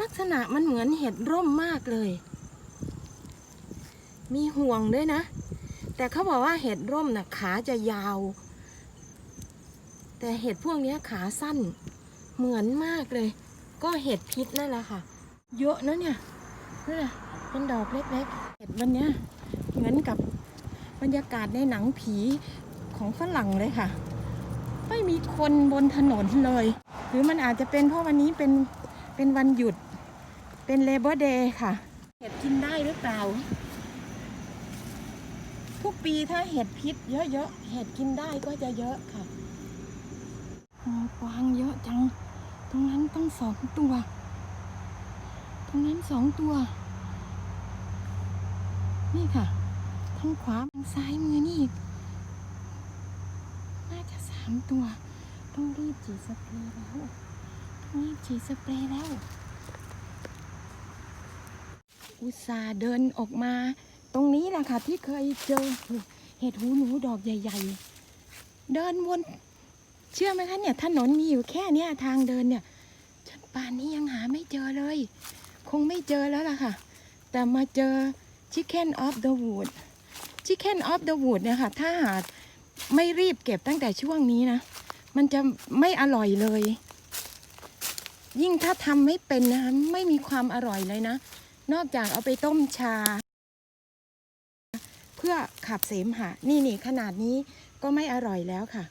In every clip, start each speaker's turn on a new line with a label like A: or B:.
A: ลักษณะมันเหมือนเห็ดร่มมากเลย มีห่วงด้วยนะ แต่เขาบอกว่าเห็ดร่มน่ะขาจะยาว แต่เห็ดพวกนี้ขาสั้น เหมือนมากเลย ก็เห็ดพิษนั่นแหละค่ะ เยอะนะเนี่ยนี่นะเป็นดอกเล็กๆ เห็ดวันเนี้ยเหมือนกับบรรยากาศในหนังผีของฝรั่งเลยค่ะ ไม่มีคนบนถนนเลย หรือมันอาจจะเป็นเพราะวันนี้เป็นเป็นวันหยุด เป็นเลเบอร์เดย์ค่ะ เห็ดกินได้หรือเปล่า ทุกปีถ้าเห็ดพิษเยอะๆ เห็ดกินได้ก็จะเยอะค่ะกวางเยอะจัง ตรงนั้นต้องสองตัว ตรงนั้นสองตัว นี่ค่ะ ทางขวาทางซ้ายมือนี่อีก น่าจะสามตัว ต้องรีบฉีดสเปรย์แล้ว ต้องรีบฉีดสเปรย์แล้ว อุตส่าห์เดินออกมา ตรงนี้แหละค่ะ ที่เคยเจอเห็ดหูหนูดอกใหญ่ ๆ เดินวนเชื่อไหมคะเนี่ยถนนมีอยู่แค่เนี้ยทางเดินเนี่ยจนป่านนี้ยังหาไม่เจอเลย คงไม่เจอแล้วล่ะค่ะ แต่มาเจอ Chicken of the Wood Chicken of the Wood เนี่ยค่ะถ้าหาไม่รีบเก็บตั้งแต่ช่วงนี้นะ มันจะไม่อร่อยเลย ยิ่งถ้าทำไม่เป็นนะคะไม่มีความอร่อยเลยนะ นอกจากเอาไปต้มชา เพื่อขับเสมหะ นี่นี่ขนาดนี้ก็ไม่อร่อยแล้วค่ะ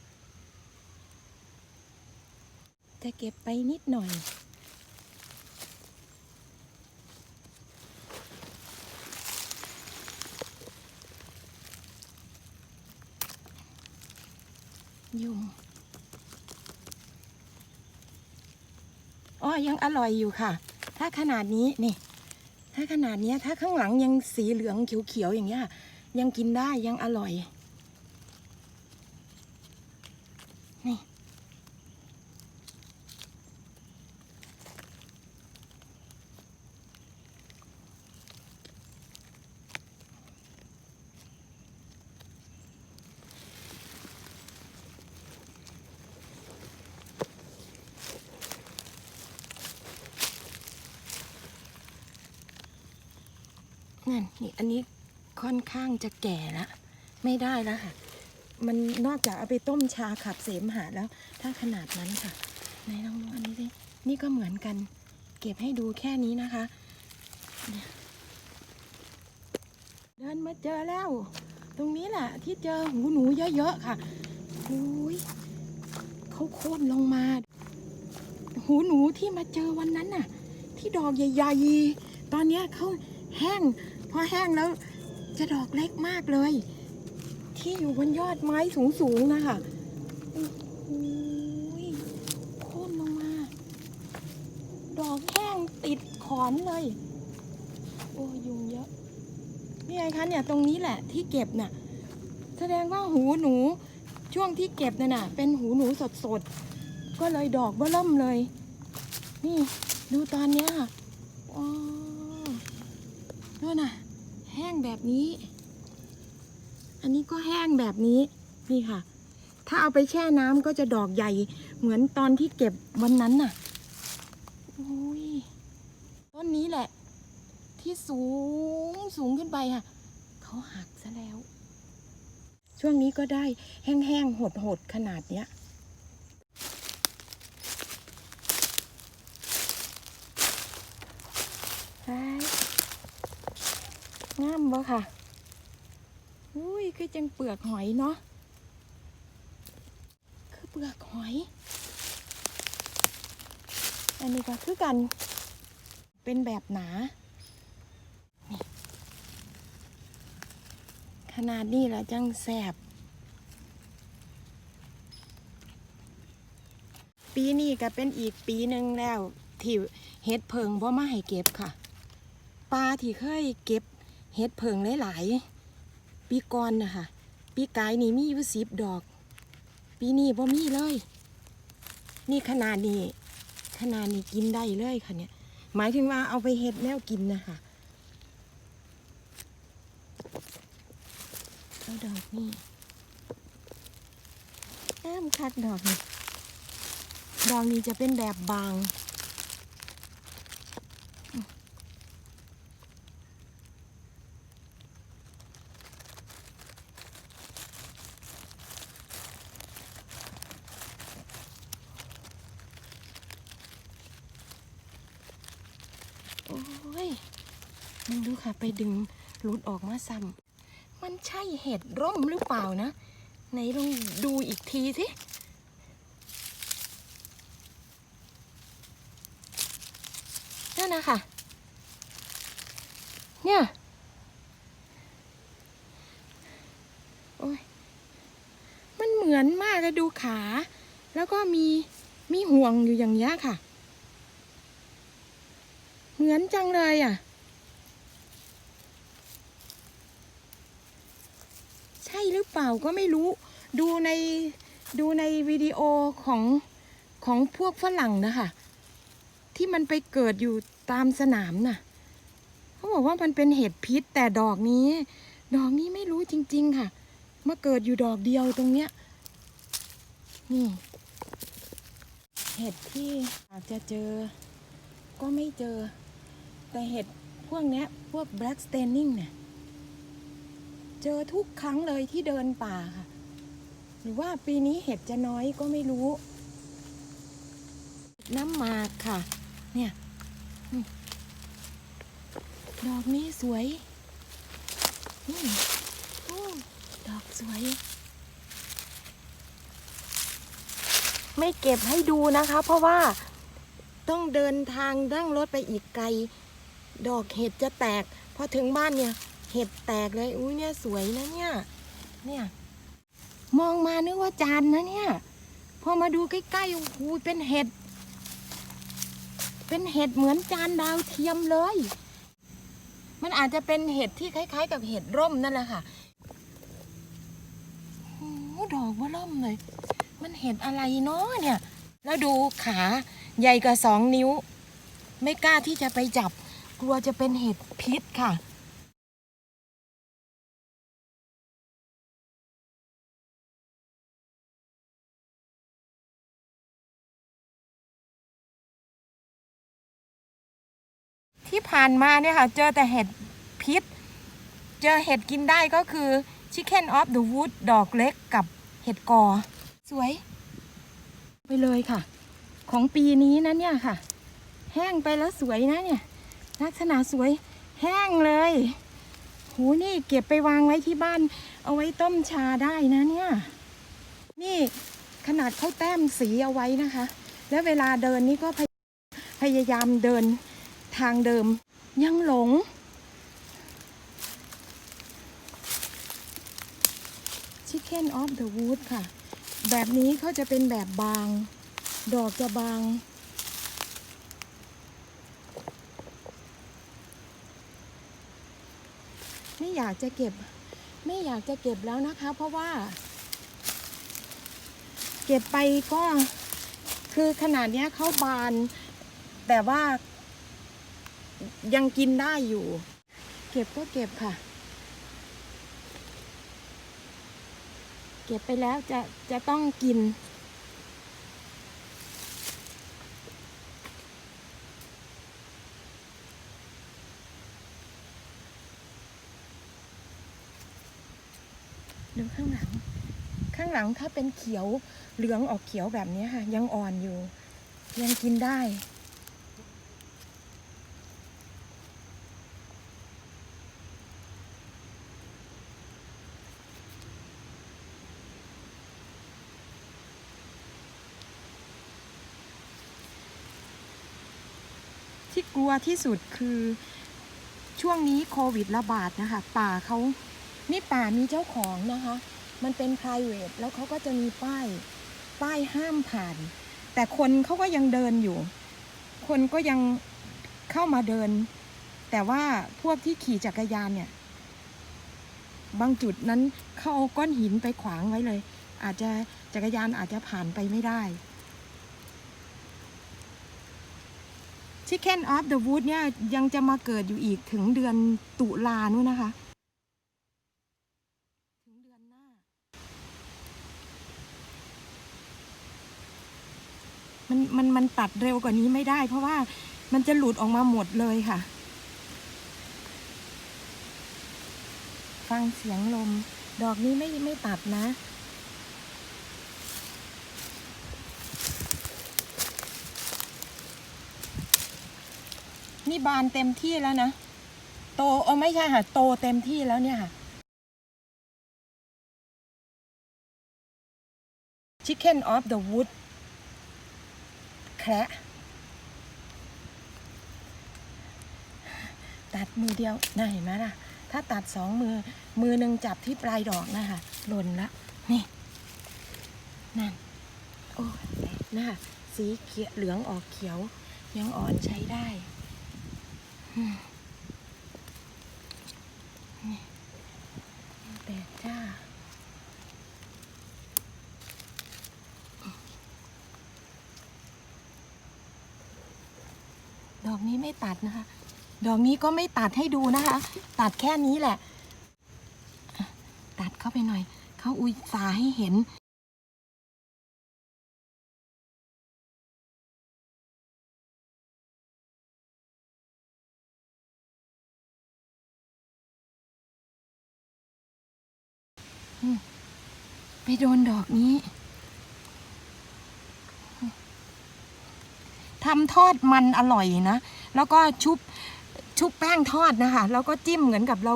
A: จะเก็บไปนิดหน่อย ยุงอ๋อยังอร่อยอยู่ค่ะ ถ้าขนาดนี้นี่ ถ้าขนาดนี้ถ้าข้างหลังยังสีเหลืองเขียวๆอย่างเงี้ย ยังกินได้ยังอร่อย นี่ นั่นนี่อันนี้ค่อนข้างจะแก่แล้วไม่ได้แล้วค่ะ มันนอกจากเอาไปต้มชาขับเสมหะแล้ว ถ้าขนาดนั้นค่ะไหนลองดูอันนี้สินี่ก็เหมือนกัน เก็บให้ดูแค่นี้นะคะ เดินมาเจอแล้ว ตรงนี้แหละที่เจอหูหนูเยอะๆค่ะอุ้ยเขาโค่นลงมา หูหนูที่มาเจอวันนั้นน่ะ ที่ดอกใหญ่ๆตอนนี้เขาแห้ง พอแห้งแล้วจะดอกเล็กมากเลย ที่อยู่บนยอดไม้สูงๆนะคะโอ้โหโค่นลงมา ดอกแห้งติดขอนเลย โอ้ยุงเยอะนี่ไงคะเนี่ยตรงนี้แหละที่เก็บน่ะ แสดงว่าหูหนูช่วงที่เก็บน่ะน่ะ เป็นหูหนูสดๆ ก็เลยดอกเบิ่มเลย นี่ดูตอนเนี้ยค่ะอ๋อ นู่นน่ะ แห้งแบบนี้ อันนี้ก็แห้งแบบนี้นี่ค่ะ ถ้าเอาไปแช่น้ำก็จะดอกใหญ่ เหมือนตอนที่เก็บวันนั้นน่ะโอ้ยต้นนี้แหละ ที่สูงสูงขึ้นไปค่ะ เขาหักซะแล้ว ช่วงนี้ก็ได้แห้งๆหดๆขนาดเนี้ย ไป งามบ่ค่ะ อุ้ยคือจังเปลือกหอยเนาะ คือเปลือกหอย อันนี้ก็คือกัน เป็นแบบหนานขนาดนี้แหละจังแสบ ปีนี้ก็เป็นอีกปีหนึ่งแล้วที่เฮ็ดเพิงบ่มาให้เก็บค่ะปลาที่เคยเก็บ เฮ็ดเพิงหลายๆปีก่อนนะคะปีกายนี่มีอยู่สิบดอก ปีนี้บ่มีเลย นี่ขนาดนี้ขนาดนี้กินได้เลยค่ะเนี่ย หมายถึงว่าเอาไปเฮ็ดแนวกินนะคะเอาดอกนี่แอมคัดดอกนี่ดอกนี้จะเป็นแบบบาง อ้ยมึงดูค่ะไปดึงหลุดออกมาซ้ำมันใช่เห็ดร่มหรือเปล่านะ ไหนลองดูอีกทีสินั่นนะคะเนี่ยโอ้ยมันเหมือนมากเลยดูขา แล้วก็มีมีห่วงอยู่อย่างเงี้ยค่ะ เหมือนจังเลยอะ ใช่หรือเปล่าก็ไม่รู้ ดูในดูในวิดีโอของของพวกฝรั่งนะคะ ที่มันไปเกิดอยู่ตามสนามน่ะ เขาบอกว่ามันเป็นเห็ดพิษแต่ดอกนี้ ดอกนี้ไม่รู้จริง ๆ ค่ะ มาเกิดอยู่ดอกเดียวตรงเนี้ย นี่ เห็ดที่อาจจะเจอ ก็ไม่เจอ แต่เห็ดพวกเนี้ยพวก black staining เนี่ย เจอทุกครั้งเลยที่เดินป่าค่ะ หรือว่าปีนี้เห็ดจะน้อยก็ไม่รู้ น้ำหมากค่ะ เนี่ย ดอกนี้สวยอดอกสวย ไม่เก็บให้ดูนะคะ เพราะว่าต้องเดินทางนั่งรถไปอีกไกล ดอกเห็ดจะแตกพอถึงบ้านเนี่ย เห็ดแตกเลยอุ้ยเนี่ยสวยนะเนี่ย เนี่ย มองมานึกว่าจานนะเนี่ย พอมาดูใกล้ๆโอ้โหเป็นเห็ด เป็นเห็ดเหมือนจานดาวเทียมเลย มันอาจจะเป็นเห็ดที่คล้าย ๆ กับเห็ดร่มนั่นแหละค่ะโอ้ดอกว่าร่มเลย มันเห็ดอะไรเนาะเนี่ย แล้วดูขาใหญ่กว่าสองนิ้ว ไม่กล้าที่จะไปจับ กลัวจะเป็นเห็ดพิษค่ะที่ผ่านมาเนี่ยค่ะ เจอแต่เห็ดพิษ เจอเห็ดกินได้ก็คือ Chicken of the Wood ดอกเล็กกับเห็ดกอ สวย ไปเลยค่ะ ของปีนี้นะเนี่ยค่ะ แห้งไปแล้วสวยนะเนี่ย ลักษณะสวยแห้งเลย หูนี่เก็บไปวางไว้ที่บ้าน เอาไว้ต้มชาได้นะเนี่ย นี่ขนาดเขาแต้มสีเอาไว้นะคะ แล้วเวลาเดินนี่ก็พยพยายามเดินทางเดิม ยังหลง Chicken of the Wood ค่ะ แบบนี้เขาจะเป็นแบบบาง ดอกจะบาง ไม่ อยากจะเก็บ ไม่อยากจะเก็บแล้วนะคะ เพราะว่า เก็บไปก็คือขนาดเนี้ยเขาบาน แต่ว่ายังกินได้อยู่ เก็บก็เก็บค่ะ เก็บไปแล้วจะจะต้องกิน ดูข้างหลัง ข้างหลังถ้าเป็นเขียวเหลืองออกเขียวแบบนี้ค่ะ ยังอ่อนอยู่ ยังกินได้ ที่กลัวที่สุดคือช่วงนี้โควิดระบาดนะคะ ป่าเขา นี่ป่ามีเจ้าของนะคะ มันเป็น p r i v a t แล้วเขาก็จะมีป้าย ป้ายห้ามผ่าน แต่คนเขาก็ยังเดินอยู่ คนก็ยังเข้ามาเดิน แต่ว่าพวกที่ขี่จักรยานเนี่ย บางจุดนั้นเขาเอาก้อนหินไปขวางไว้เลย อาจจะจักรยานอาจจะผ่านไปไม่ได้ Chicken of the Wood เนี่ยยังจะมาเกิดอยู่อีกถึงเดือนตุลานู่นนะคะ ถึงเดือนหน้า มันมันมันตัดเร็วกว่านี้ไม่ได้ เพราะว่ามันจะหลุดออกมาหมดเลยค่ะ ฟังเสียงลม ดอกนี้ไม่ไม่ตัดนะ นี่บานเต็มที่แล้วนะ โตเออไม่ใช่ค่ะ โตเต็มที่แล้วเนี่ยค่ะ Chicken of the Wood แคระ ตัดมือเดียวน่าเห็นไหมล่ะ ถ้าตัดสองมือ มือหนึ่งจับที่ปลายดอกนะคะหล่นละ นี่ นั่น โอ้นะคะสีเขียวเหลืองออกเขียว ยังอ่อนใช้ได้นี่แต่จ้า ดอกนี้ ไม่ตัดนะคะ ดอกนี้ก็ไม่ตัดให้ดูนะคะ ตัดแค่นี้แหละ ตัดเข้าไปหน่อย เขาอุยสาให้เห็นไปโดนดอกนี้ทำทอดมันอร่อยนะ แล้วก็ชุบชุบแป้งทอดนะคะ แล้วก็จิ้มเหมือนกับเรา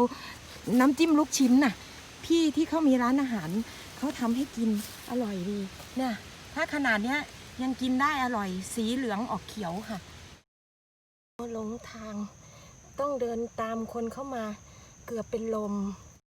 A: น้ำจิ้มลูกชิ้นน่ะ พี่ที่เขามีร้านอาหารเขาทำให้กินอร่อยดีเนี่ยถ้าขนาดเนี้ยยังกินได้อร่อยสีเหลืองออกเขียวค่ะหลงทางต้องเดินตามคนเข้ามาเกือบเป็นลม